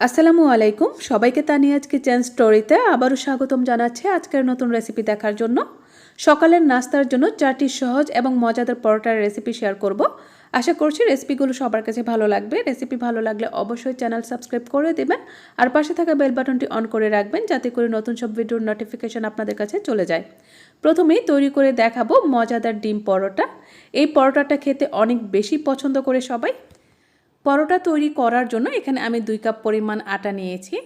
আসসালামু আলাইকুম। সবাইকে তানিয়াজ কিচেন স্টোরিতে আবারও স্বাগতম জানাচ্ছি আজকের নতুন রেসিপি দেখার জন্য। সকালের নাস্তার জন্য চারটি সহজ এবং মজাদার পরোটার রেসিপি শেয়ার করব। আশা করছি রেসিপিগুলো সবার কাছে ভালো লাগবে। রেসিপি ভালো লাগলে অবশ্যই চ্যানেল সাবস্ক্রাইব করে দেবেন আর পাশে থাকা বেল বাটনটি অন করে রাখবেন যাতে করে নতুন সব ভিডিওর নোটিফিকেশন আপনাদের কাছে চলে যায়। প্রথমেই তৈরি করে দেখাবো মজাদার ডিম পরোটা। এই পরোটাটা খেতে অনেক বেশি পছন্দ করে সবাই। পরোটা তৈরি করার জন্য এখানে আমি দুই কাপ পরিমাণ আটা নিয়েছি।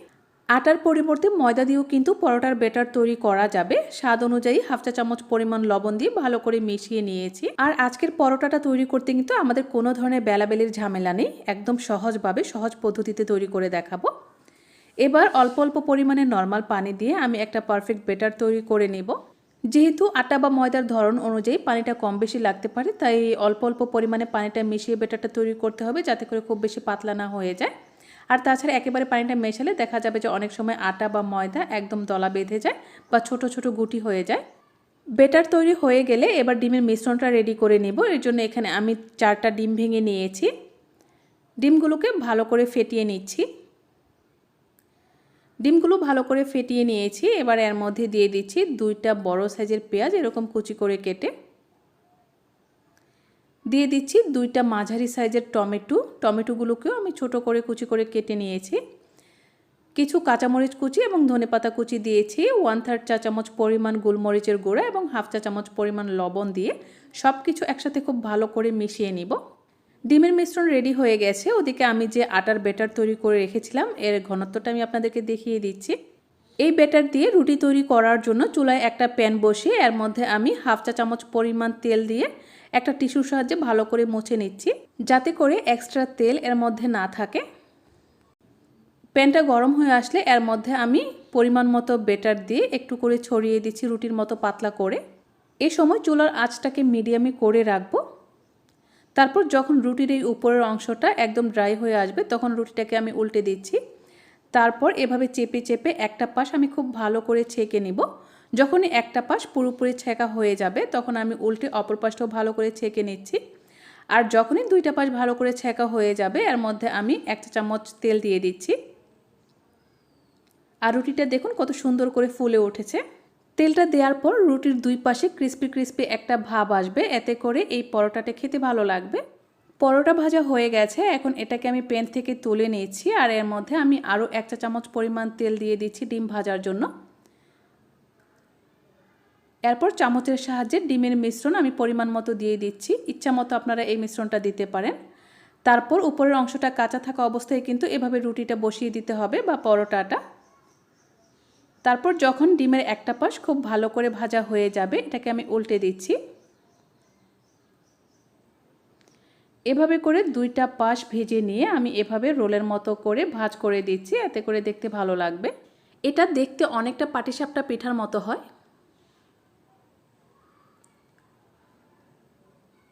আটার পরিবর্তে ময়দা দিয়েও কিন্তু পরোটার বেটার তৈরি করা যাবে। স্বাদ অনুযায়ী হাফ চা চামচ পরিমাণ লবণ দিয়ে ভালো করে মিশিয়ে নিয়েছি। আর আজকের পরোটাটা তৈরি করতে কিন্তু আমাদের কোনো ধরনের বেলাবেলির ঝামেলা নেই। একদম সহজভাবে, সহজ পদ্ধতিতে তৈরি করে দেখাবো। এবার অল্প অল্প পরিমাণে নর্মাল পানি দিয়ে আমি একটা পারফেক্ট বেটার তৈরি করে নেব। যেহেতু আটা বা ময়দার ধরন অনুযায়ী পানিটা কম বেশি লাগতে পারে, তাই অল্প অল্প পরিমাণে পানিটা মিশিয়ে বেটারটা তৈরি করতে হবে যাতে করে খুব বেশি পাতলা না হয়ে যায়। আর তাছাড়া একেবারে পানিটা মেশালে দেখা যাবে যে অনেক সময় আটা বা ময়দা একদম দলা বেঁধে যায় বা ছোট ছোট গুটি হয়ে যায়। বেটার তৈরি হয়ে গেলে এবার ডিমের মিশ্রণটা রেডি করে নেব। এর জন্য এখানে আমি চারটা ডিম ভেঙে নিয়েছি। ডিমগুলোকে ভালো করে ফেটিয়ে নিচ্ছি। ডিমগুলো ভালো করে ফেটিয়ে নিয়েছি। এবার এর মধ্যে দিয়ে দিচ্ছি দুইটা বড় সাইজের পেঁয়াজ এরকম কুচি করে কেটে। দিয়ে দিচ্ছি দুইটা মাঝারি সাইজের টমেটো। টমেটোগুলোকেও আমি ছোট করে কুচি করে কেটে নিয়েছি। কিছু কাঁচামরিচ কুচি এবং ধনেপাতা কুচি দিয়েছি। ওয়ান থার্ড চা চামচ পরিমাণ গোলমরিচের গুঁড়া এবং হাফ চা চামচ পরিমাণ লবণ দিয়ে সব কিছু একসাথে খুব ভালো করে মিশিয়ে নিব। ডিমের মিশ্রণ রেডি হয়ে গেছে। ওদিকে আমি যে আটার বেটার তৈরি করে রেখেছিলাম, এর ঘনত্বটা আমি আপনাদেরকে দেখিয়ে দিচ্ছি। এই বেটার দিয়ে রুটি তৈরি করার জন্য চুলায় একটা প্যান বসিয়ে, এর মধ্যে আমি হাফ চা চামচ পরিমাণ তেল দিয়ে একটা টিস্যুর সাহায্যে ভালো করে মুছে নিচ্ছি, যাতে করে এক্সট্রা তেল এর মধ্যে না থাকে। প্যানটা গরম হয়ে আসলে এর মধ্যে আমি পরিমাণ মতো বেটার দিয়ে একটু করে ছড়িয়ে দিচ্ছি রুটির মতো পাতলা করে। এ সময় চুলার আঁচটাকে মিডিয়ামে করে রাখব। তারপর যখন রুটির এই উপরের অংশটা একদম ড্রাই হয়ে আসবে, তখন রুটিটাকে আমি উল্টে দিচ্ছি। তারপর এভাবে চেপে চেপে একটা পাশ আমি খুব ভালো করে ছেঁকে নিব। যখনই একটা পাশ পুরোপুরি ছেঁকা হয়ে যাবে, তখন আমি উল্টে অপর পাশটাও ভালো করে ছেঁকে নিচ্ছি। আর যখনই দুইটা পাশ ভালো করে ছেঁকা হয়ে যাবে, এর মধ্যে আমি একটা চামচ তেল দিয়ে দিচ্ছি। আর রুটিটা দেখুন কত সুন্দর করে ফুলে উঠেছে। তেলটা দেওয়ার পর রুটির দুই পাশে ক্রিস্পি ক্রিস্পি একটা ভাব আসবে। এতে করে এই পরোটাটা খেতে ভালো লাগবে। পরোটা ভাজা হয়ে গেছে। এখন এটাকে আমি প্যান থেকে তুলে নিয়েছি আর এর মধ্যে আমি আরও এক চা চামচ পরিমাণ তেল দিয়ে দিচ্ছি ডিম ভাজার জন্য। এরপর চামচের সাহায্যে ডিমের মিশ্রণ আমি পরিমাণ মতো দিয়ে দিচ্ছি। ইচ্ছা মতো আপনারা এই মিশ্রণটা দিতে পারেন। তারপর উপরের অংশটা কাঁচা থাকা অবস্থায় কিন্তু এভাবে রুটিটা বসিয়ে দিতে হবে বা পরোটাটা। তারপর যখন ডিমের একটা পাশ খুব ভালো করে ভাজা হয়ে যাবে, এটাকে আমি উল্টে দিচ্ছি। এভাবে করে দুইটা পাশ ভেজে নিয়ে আমি এভাবে রোলের মতো করে ভাজ করে দিচ্ছি, এতে করে দেখতে ভালো লাগবে। এটা দেখতে অনেকটা পাটিসাপটা পিঠার মতো হয়।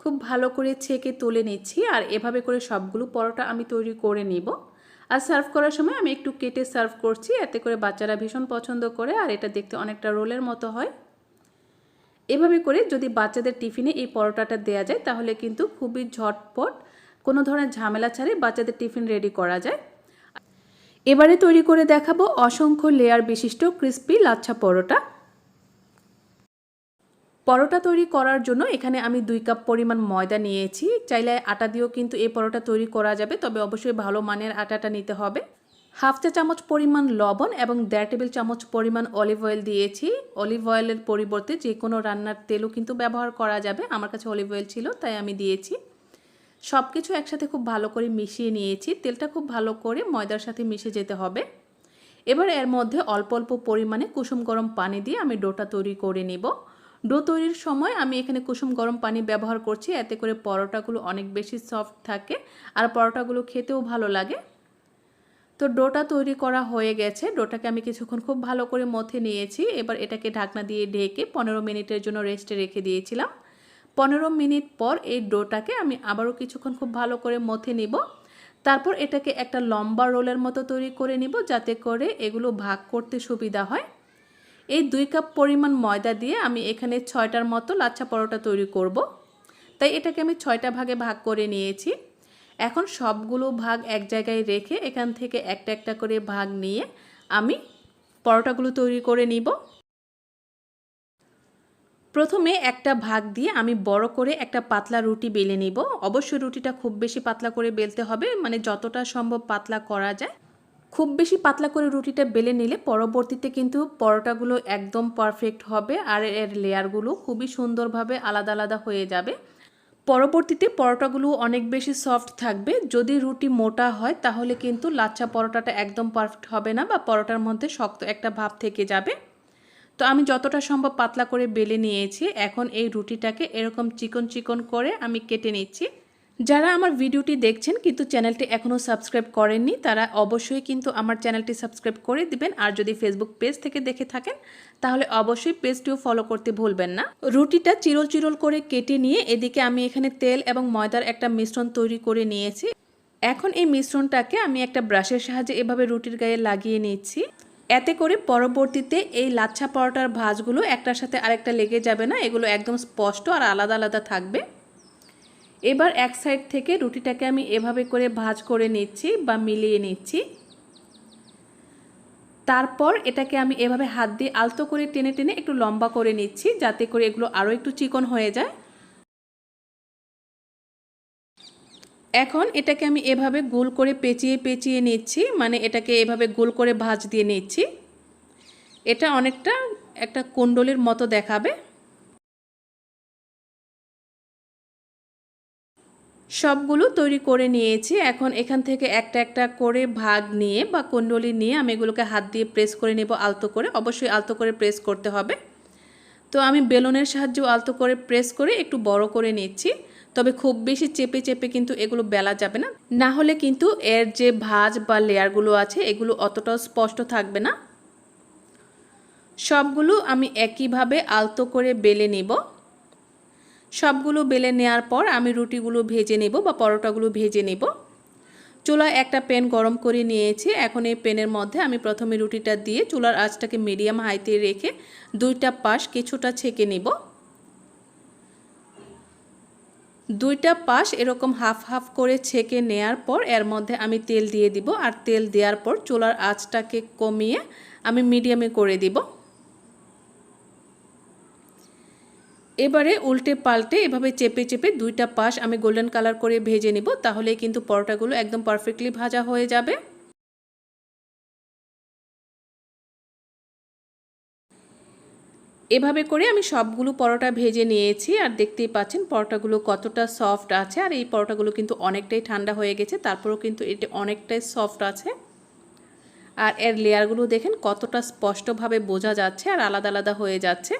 খুব ভালো করে ছেঁকে তুলে নিচ্ছি আর এভাবে করে সবগুলো পরোটা আমি তৈরি করে নিব। আর সার্ভ করার সময় আমি একটু কেটে সার্ভ করছি, এতে করে বাচ্চারা ভীষণ পছন্দ করে আর এটা দেখতে অনেকটা রোলের মতো হয়। এভাবে করে যদি বাচ্চাদের টিফিনে এই পরোটাটা দেওয়া যায়, তাহলে কিন্তু খুবই ঝটপট কোনো ধরনের ঝামেলা ছাড়াই বাচ্চাদের টিফিন রেডি করা যায়। এবারে তৈরি করে দেখাবো অসংখ্য লেয়ার বিশিষ্ট ক্রিস্পি লাচ্ছা পরোটা। পরোটা তৈরি করার জন্য এখানে আমি দুই কাপ পরিমাণ ময়দা নিয়েছি। চাইলে আটা দিয়েও কিন্তু এই পরোটা তৈরি করা যাবে, তবে অবশ্যই ভালো মানের আটাটা নিতে হবে। হাফ চা চামচ পরিমাণ লবণ এবং দেড় টেবিল চামচ পরিমাণ অলিভ অয়েল দিয়েছি। অলিভ অয়েলের পরিবর্তে যে কোনো রান্নার তেলও কিন্তু ব্যবহার করা যাবে, আমার কাছে অলিভ অয়েল ছিল, তাই আমি দিয়েছি। সব কিছু একসাথে খুব ভালো করে মিশিয়ে নিয়েছি, তেলটা খুব ভালো করে ময়দার সাথে মিশে যেতে হবে। এবার এর মধ্যে অল্প অল্প পরিমাণে কুসুম গরম পানি দিয়ে আমি ডোটা তৈরি করে নিব। ডো তৈরির সময় আমি এখানে কুসুম গরম পানি ব্যবহার করছি। এতে করে পরোটাগুলো অনেক বেশি সফট থাকে আর পরোটাগুলো খেতেও ভালো লাগে। তো ডোটা তৈরি করা হয়ে গেছে। ডোটাকে আমি কিছুক্ষণ খুব ভালো করে মথে নিয়েছি। এবার এটাকে ঢাকনা দিয়ে ঢেকে পনেরো মিনিটের জন্য রেস্টে রেখে দিয়েছিলাম। পনেরো মিনিট পর এই ডোটাকে আমি আবারও কিছুক্ষণ খুব ভালো করে মথে নিব। তারপর এটাকে একটা লম্বা রোলের মতো তৈরি করে নিব যাতে করে এগুলো ভাগ করতে সুবিধা হয়। এই দুই কাপ পরিমাণ ময়দা দিয়ে আমি এখানে ছয়টার মতো লাচ্ছা পরোটা তৈরি করব। তাই এটাকে আমি ছয়টা ভাগে ভাগ করে নিয়েছি। এখন সবগুলো ভাগ এক জায়গায় রেখে এখান থেকে একটা একটা করে ভাগ নিয়ে আমি পরোটাগুলো তৈরি করে নিব। প্রথমে একটা ভাগ দিয়ে আমি বড় করে একটা পাতলা রুটি বেলে নিব। অবশ্যই রুটিটা খুব বেশি পাতলা করে বেলতে হবে। মানে যতটা সম্ভব পাতলা করা যায়। খুব বেশি পাতলা করে রুটিটা বেলে নিলে পরবর্তীতে কিন্তু পরোটাগুলো একদম পারফেক্ট হবে আর এর লেয়ারগুলো খুবই সুন্দরভাবে আলাদা আলাদা হয়ে যাবে। পরবর্তীতে পরোটাগুলো অনেক বেশি সফট থাকবে। যদি রুটি মোটা হয় তাহলে কিন্তু লাচ্ছা পরোটাটা একদম পারফেক্ট হবে না বা পরোটার মধ্যে শক্ত একটা ভাব থেকে যাবে। তো আমি যতটা সম্ভব পাতলা করে বেলে নিয়েছি। এখন এই রুটিটাকে এরকম চিকন চিকন করে আমি কেটে নিচ্ছি। যারা আমার ভিডিওটি দেখছেন কিন্তু চ্যানেলটি এখনও সাবস্ক্রাইব করেননি, তারা অবশ্যই কিন্তু আমার চ্যানেলটি সাবস্ক্রাইব করে দিবেন। আর যদি ফেসবুক পেজ থেকে দেখে থাকেন, তাহলে অবশ্যই পেজটিও ফলো করতে ভুলবেন না। রুটিটা চিরল চিরল করে কেটে নিয়ে এদিকে আমি এখানে তেল এবং ময়দার একটা মিশ্রণ তৈরি করে নিয়েছি। এখন এই মিশ্রণটাকে আমি একটা ব্রাশের সাহায্যে এভাবে রুটির গায়ে লাগিয়ে নিচ্ছি। এতে করে পরবর্তীতে এই লাচ্ছা পরোটার ভাজগুলো একটার সাথে আরেকটা লেগে যাবে না, এগুলো একদম স্পষ্ট আর আলাদা আলাদা থাকবে। এবার এক সাইড থেকে রুটিটাকে আমি এভাবে করে ভাজ করে নিচ্ছি বা মিলিয়ে নিচ্ছি। তারপর এটাকে আমি এভাবে হাত দিয়ে আলতো করে টেনে টেনে একটু লম্বা করে নিচ্ছি যাতে করে এগুলো আরও একটু চিকন হয়ে যায়। এখন এটাকে আমি এভাবে গোল করে পেঁচিয়ে পেঁচিয়ে নিচ্ছি মানে এটাকে এভাবে গোল করে ভাজ দিয়ে নিচ্ছি। এটা অনেকটা একটা কুণ্ডলির মতো দেখাবে। সবগুলো তৈরি করে নিয়েছি। এখন এখান থেকে একটা একটা করে ভাগ নিয়ে বা কুণ্ডলি নিয়ে আমি এগুলোকে হাত দিয়ে প্রেস করে নেব আলতো করে। অবশ্যই আলতো করে প্রেস করতে হবে। তো আমি বেলুনের সাহায্যে আলতো করে প্রেস করে একটু বড় করে নিচ্ছি। তবে খুব বেশি চেপে চেপে কিন্তু এগুলো বেলা যাবে না। না হলে কিন্তু এর যে ভাজ বা লেয়ারগুলো আছে, এগুলো অতটাও স্পষ্ট থাকবে না। সবগুলো আমি একইভাবে আলতো করে বেলে নিব। সবগুলো বেলে নেওয়ার পর আমি রুটিগুলো ভেজে নেব বা পরোটাগুলো ভেজে নেব। চুলায় একটা প্যান গরম করে নিয়েছি। এখন এই প্যানের মধ্যে আমি প্রথমে রুটিটা দিয়ে চুলার আঁচটাকে মিডিয়াম হাইতে রেখে দুইটা পাশ কিছুটা ছেঁকে নেব। দুইটা পাশ এরকম হাফ হাফ করে ছেঁকে নেয়ার পর এর মধ্যে আমি তেল দিয়ে দিব। আর তেল দেওয়ার পর চুলার আঁচটাকে কমিয়ে আমি মিডিয়ামে করে দিব। এবারে উল্টে পাল্টে এভাবে চেপে চেপে দুইটা পাশ আমি গোল্ডেন কালার করে ভেজে নিব তাহলে কিন্তু পরোটাগুলো একদম পারফেক্টলি ভাজা হয়ে যাবে। এভাবে করে আমি সবগুলো পরোটা ভেজে নিয়েছি, আর দেখতেই পাচ্ছেন পরোটাগুলো কতটা সফট আছে, আর এই পরোটাগুলো কিন্তু অনেকটাই ঠান্ডা হয়ে গেছে, তারপরেও কিন্তু এটি অনেকটাই সফট আছে। আর এর লেয়ারগুলো দেখেন কতটা স্পষ্টভাবে বোঝা যাচ্ছে, আর আলাদা আলাদা হয়ে যাচ্ছে।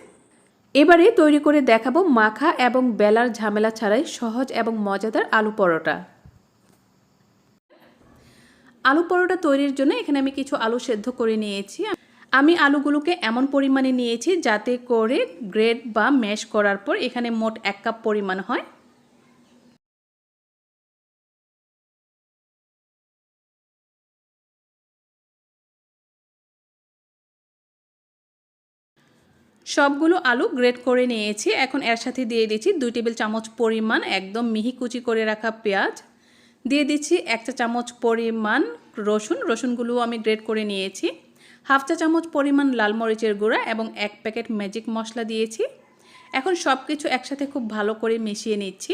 এবারে তৈরি করে দেখাবো মাখা এবং বেলার ঝামেলা ছাড়াই সহজ এবং মজাদার আলু পরোটা। আলু পরোটা তৈরির জন্য এখানে আমি কিছু আলু সেদ্ধ করে নিয়েছি। আমি আলুগুলোকে এমন পরিমাণে নিয়েছি যাতে করে গ্রেড বা ম্যাশ করার পর এখানে মোট এক কাপ পরিমাণ হয়। সবগুলো আলু গ্রেট করে নিয়েছি। এখন এর সাথে দিয়ে দিচ্ছি দুই টেবিল চামচ পরিমাণ একদম মিহি কুচি করে রাখা পেঁয়াজ। দিয়ে দিচ্ছি এক চা চামচ পরিমাণ রসুন। রসুনগুলো আমি গ্রেট করে নিয়েছি। হাফ চা চামচ পরিমাণ লাল মরিচের গুঁড়া এবং এক প্যাকেট ম্যাজিক মশলা দিয়েছি। এখন সব কিছু একসাথে খুব ভালো করে মিশিয়ে নিচ্ছি।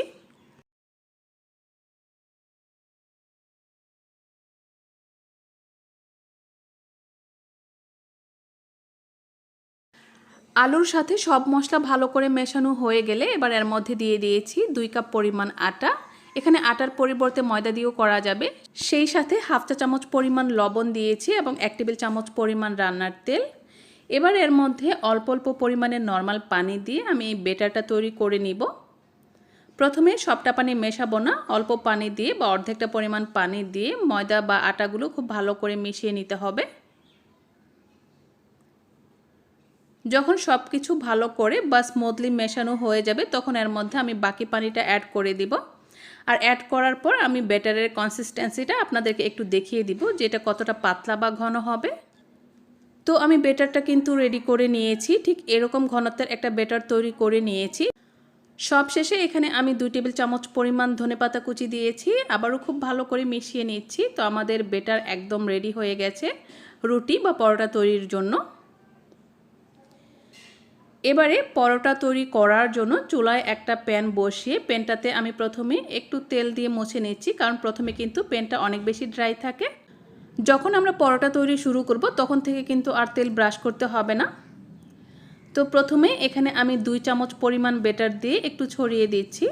আলুর সাথে সব মশলা ভালো করে মেশানো হয়ে গেলে এবার এর মধ্যে দিয়ে দিয়েছি দুই কাপ পরিমাণ আটা। এখানে আটার পরিবর্তে ময়দা দিয়েও করা যাবে। সেই সাথে হাফ চা চামচ পরিমাণ লবণ দিয়েছি এবং এক টেবিল চামচ পরিমাণ রান্নার তেল। এবার এর মধ্যে অল্প অল্প পরিমাণে নর্মাল পানি দিয়ে আমি এই বেটারটা তৈরি করে নিব। প্রথমে সবটা পানি মেশাবো না, অল্প পানি দিয়ে বা অর্ধেকটা পরিমাণ পানি দিয়ে ময়দা বা আটাগুলো খুব ভালো করে মিশিয়ে নিতে হবে। যখন সব কিছু ভালো করে বা স্মুথলি মেশানো হয়ে যাবে, তখন এর মধ্যে আমি বাকি পানিটা অ্যাড করে দিব। আর অ্যাড করার পর আমি ব্যাটারের কনসিস্টেন্সিটা আপনাদেরকে একটু দেখিয়ে দিব যে এটা কতটা পাতলা বা ঘন হবে। তো আমি বেটারটা কিন্তু রেডি করে নিয়েছি, ঠিক এরকম ঘনত্বের একটা বেটার তৈরি করে নিয়েছি। সব শেষে এখানে আমি দুই টেবিল চামচ পরিমাণ ধনেপাতা কুচি দিয়েছি, আবারও খুব ভালো করে মিশিয়ে নিচ্ছি। তো আমাদের বেটার একদম রেডি হয়ে গেছে, রুটি বা পরোটা তৈরির জন্য। এবারে পরোটা তৈরি করার জন্য চুলায় একটা প্যান বসিয়ে প্যানটাতে আমি প্রথমে একটু তেল দিয়ে মুছে নিচ্ছি, কারণ প্রথমে কিন্তু প্যানটা অনেক বেশি ড্রাই থাকে। যখন আমরা পরোটা তৈরি শুরু করব, তখন থেকে কিন্তু আর তেল ব্রাশ করতে হবে না। তো প্রথমে এখানে আমি দুই চামচ পরিমাণ বেটার দিয়ে একটু ছড়িয়ে দিচ্ছি।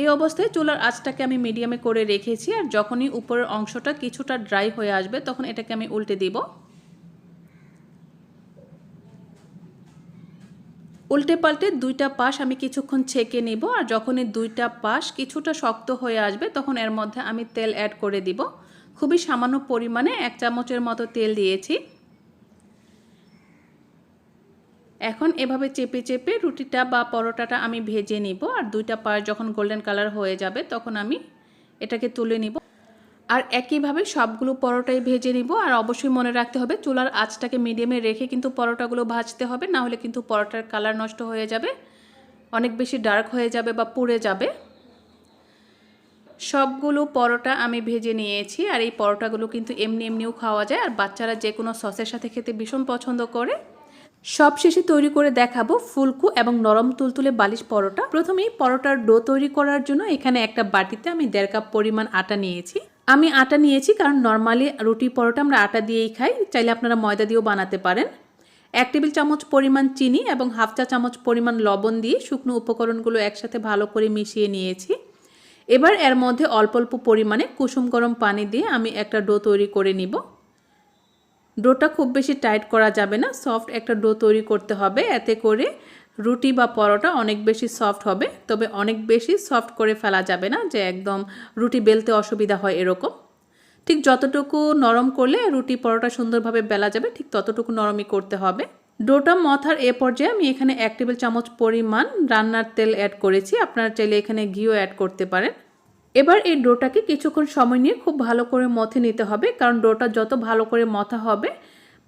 এই অবস্থায় চুলার আঁচটাকে আমি মিডিয়ামে করে রেখেছি, আর যখনই উপরের অংশটা কিছুটা ড্রাই হয়ে আসবে, তখন এটাকে আমি উল্টে দিব। উল্টে পাল্টে দুইটা পাশ আমি কিছুক্ষণ ছেঁকে নিব আর যখনই দুইটা পাশ কিছুটা শক্ত হয়ে আসবে তখন এর মধ্যে আমি তেল অ্যাড করে দিব। খুবই সামান্য পরিমাণে এক চামচের মতো তেল দিয়েছি। এখন এভাবে চেপে চেপে রুটিটা বা পরোটাটা আমি ভেজে নিব আর দুইটা পাশ যখন গোল্ডেন কালার হয়ে যাবে তখন আমি এটাকে তুলে নিব। আর একইভাবে সবগুলো পরোটাই ভেজে নিব। আর অবশ্যই মনে রাখতে হবে, চুলার আঁচটাকে মিডিয়ামে রেখে কিন্তু পরোটাগুলো ভাজতে হবে, না হলে কিন্তু পরোটার কালার নষ্ট হয়ে যাবে, অনেক বেশি ডার্ক হয়ে যাবে বা পুড়ে যাবে। সবগুলো পরোটা আমি ভেজে নিয়েছি, আর এই পরোটাগুলো কিন্তু এমনি এমনিও খাওয়া যায়, আর বাচ্চারা যে কোনো সসের সাথে খেতে ভীষণ পছন্দ করে। সব শেষে তৈরি করে দেখাবো ফুলকু এবং নরম তুলতুলে বালিশ পরোটা। প্রথমেই পরোটার ডো তৈরি করার জন্য এখানে একটা বাটিতে আমি দেড় কাপ পরিমাণ আটা নিয়েছি। আমি আটা নিয়েছি কারণ নর্মালি রুটি পরোটা আমরা আটা দিয়েই খাই। চাইলে আপনারা ময়দা দিয়েও বানাতে পারেন। এক টেবিল চামচ পরিমাণ চিনি এবং হাফ চা চামচ পরিমাণ লবণ দিয়ে শুকনো উপকরণগুলো একসাথে ভালো করে মিশিয়ে নিয়েছি। এবার এর মধ্যে অল্প অল্প পরিমাণে কুসুম গরম পানি দিয়ে আমি একটা ডো তৈরি করে নিব। ডোটা খুব বেশি টাইট করা যাবে না, সফট একটা ডো তৈরি করতে হবে। এতে করে রুটি বা পরোটা অনেক বেশি সফট হবে, তবে অনেক বেশি সফট করে ফেলা যাবে না যে একদম রুটি বেলতে অসুবিধা হয় এরকম। ঠিক যতটুকু নরম করলে রুটি পরোটা সুন্দরভাবে বেলা যাবে, ঠিক ততটুকু নরমই করতে হবে। ডোটা মথার এ পর্যায়ে আমি এখানে এক টেবিল চামচ পরিমাণ রান্নার তেল অ্যাড করেছি, আপনারা চাইলে এখানে ঘিও অ্যাড করতে পারেন। এবার এই ডোটাকে কিছুক্ষণ সময় নিয়ে খুব ভালো করে মথে নিতে হবে, কারণ ডোটা যত ভালো করে মথা হবে,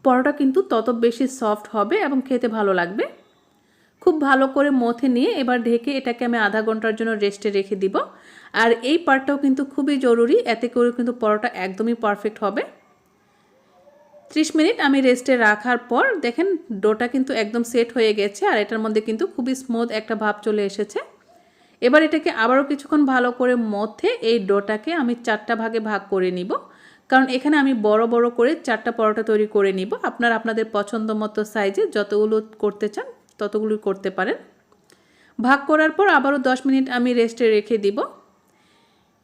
পরোটা কিন্তু তত বেশি সফট হবে এবং খেতে ভালো লাগবে। খুব ভালো করে মথে নিয়ে এবার ঢেকে এটাকে আমি আধা ঘণ্টার জন্য রেস্টে রেখে দিব। আর এই পার্টটাও কিন্তু খুবই জরুরি, এতে করে কিন্তু পরোটা একদমই পারফেক্ট হবে। ত্রিশ মিনিট আমি রেস্টে রাখার পর দেখেন ডোটা কিন্তু একদম সেট হয়ে গেছে আর এটার মধ্যে কিন্তু খুবই স্মুথ একটা ভাব চলে এসেছে। এবার এটাকে আবারও কিছুক্ষণ ভালো করে মধ্যে এই ডোটাকে আমি চারটা ভাগে ভাগ করে নিব। কারণ এখানে আমি বড় বড় করে চারটা পরোটা তৈরি করে নিব। আপনারা আপনাদের পছন্দ মতো সাইজে যতগুলো করতে চান ততগুলোই করতে পারেন। ভাগ করার পর আবারও দশ মিনিট আমি রেস্টে রেখে দিব।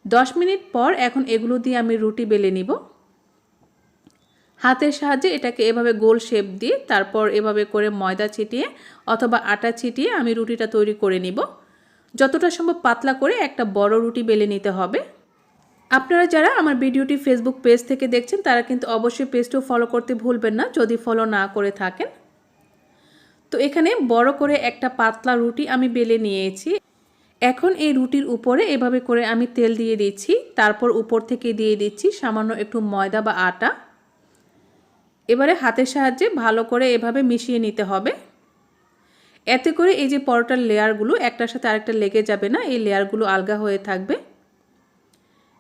দশ মিনিট পর এখন এগুলো দিয়ে আমি রুটি বেলে নিব। হাতের সাহায্যে এটাকে এভাবে গোল শেপ দিয়ে তারপর এভাবে করে ময়দা ছিটিয়ে অথবা আটা ছিটিয়ে আমি রুটিটা তৈরি করে নিব। যতটা সম্ভব পাতলা করে একটা বড় রুটি বেলে নিতে হবে। আপনারা যারা আমার ভিডিওটি ফেসবুক পেজ থেকে দেখছেন, তারা কিন্তু অবশ্যই পেজটিও ফলো করতে ভুলবেন না। যদি ফলো না করে থাকেন তো এখানে বড় করে একটা পাতলা রুটি আমি বেলে নিয়েছি। এখন এই রুটির উপরে এভাবে করে আমি তেল দিয়ে দিচ্ছি। তারপর উপর থেকে দিয়ে দিচ্ছি সামান্য একটু ময়দা বা আটা। এবারে হাতের সাহায্যে ভালো করে এভাবে মিশিয়ে নিতে হবে। এতে করে এই যে পরোটার লেয়ারগুলো একটার সাথে আরেকটা লেগে যাবে না, এই লেয়ারগুলো আলগা হয়ে থাকবে।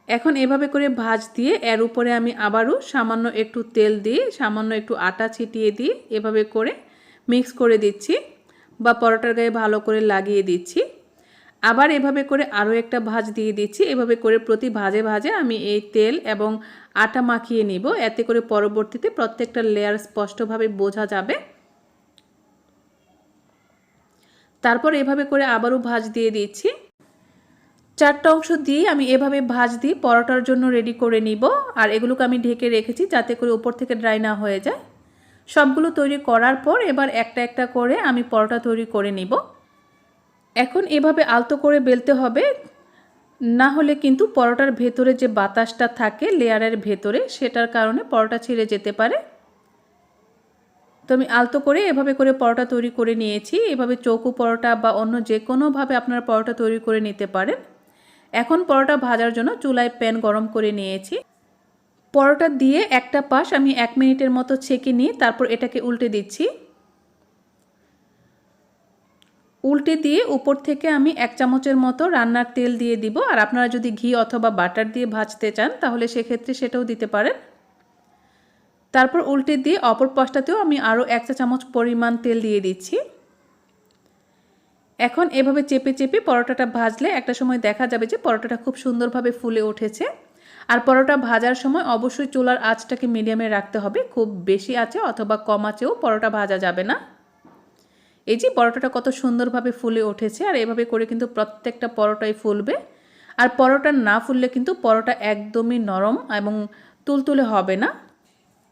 এখন এভাবে করে ভাজ দিয়ে এর উপরে আমি আবারও সামান্য একটু তেল দিয়ে, সামান্য একটু আটা ছিটিয়ে দিয়ে এভাবে করে মিক্স করে দিচ্ছি বা পরোটার গায়ে ভালো করে লাগিয়ে দিচ্ছি। আবার এভাবে করে আরও একটা ভাজ দিয়ে দিচ্ছি। এভাবে করে প্রতি ভাজে ভাজে আমি এই তেল এবং আটা মাখিয়ে নিব। এতে করে পরবর্তীতে প্রত্যেকটা লেয়ার স্পষ্টভাবে বোঝা যাবে। তারপর এভাবে করে আবারও ভাজ দিয়ে দিচ্ছি। চারটা অংশ দিয়ে আমি এভাবে ভাজ দিয়ে পরোটার জন্য রেডি করে নিব। আর এগুলোকে আমি ঢেকে রেখেছি যাতে করে উপর থেকে ড্রাই না হয়ে যায়। সবগুলো তৈরি করার পর এবার একটা একটা করে আমি পরোটা তৈরি করে নিব। এখন এভাবে আলতো করে বেলতে হবে। না হলে কিন্তু পরোটার ভেতরে যে বাতাসটা থাকে লেয়ারের ভেতরে সেটার কারণে পরোটা ছিঁড়ে যেতে পারে। তো আমি আলতো করে এভাবে করে পরোটা তৈরি করে নিয়েছি। এভাবে চৌকো পরোটা বা অন্য যে কোনোভাবে আপনারা পরোটা তৈরি করে নিতে পারেন। এখন পরোটা ভাজার জন্য চুলায় প্যান গরম করে নিয়েছি। পরোটা দিয়ে একটা পাশ আমি এক মিনিটের মতো ছেঁকে নিয়ে তারপর এটাকে উল্টে দিচ্ছি। উল্টে দিয়ে উপর থেকে আমি এক চামচের মতো রান্নার তেল দিয়ে দিব। আর আপনারা যদি ঘি অথবা বাটার দিয়ে ভাজতে চান, তাহলে সেক্ষেত্রে সেটাও দিতে পারেন। তারপর উল্টে দিয়ে অপর পাশটাতেও আমি আরও এক চা চামচ পরিমাণ তেল দিয়ে দিচ্ছি। এখন এভাবে চেপে চেপে পরোটাটা ভাজলে একটা সময় দেখা যাবে যে পরোটাটা খুব সুন্দরভাবে ফুলে উঠেছে। আর পরোটা ভাজার সময় অবশ্যই চুলার আঁচটাকে মিডিয়ামে রাখতে হবে। খুব বেশি আছে অথবা কম আঁচেও পরোটা ভাজা যাবে না। এই যে পরোটাটা কত সুন্দরভাবে ফুলে উঠেছে আর এভাবে করে কিন্তু প্রত্যেকটা পরোটাই ফুলবে। আর পরোটা না ফুললে কিন্তু পরোটা একদমই নরম এবং তুলতুলে হবে না।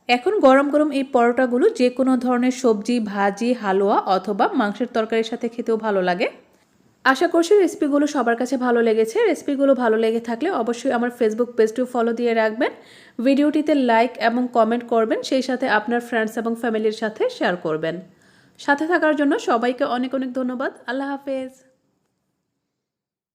এখন গরম গরম এই পরোটাগুলো যে কোনো ধরনের সবজি, ভাজি, হালুয়া অথবা মাংসের তরকারির সাথে খেতেও ভালো লাগে। আশা করছি রেসিপিগুলো সবার কাছে ভালো লেগেছে। রেসিপিগুলো ভালো লেগে থাকলে অবশ্যই আমার ফেসবুক পেজটিও ফলো দিয়ে রাখবেন। ভিডিওটিতে লাইক এবং কমেন্ট করবেন, সেই সাথে আপনার ফ্রেন্ডস এবং ফ্যামিলির সাথে শেয়ার করবেন। সাথে থাকার জন্য সবাইকে অনেক অনেক ধন্যবাদ। আল্লাহ হাফেজ।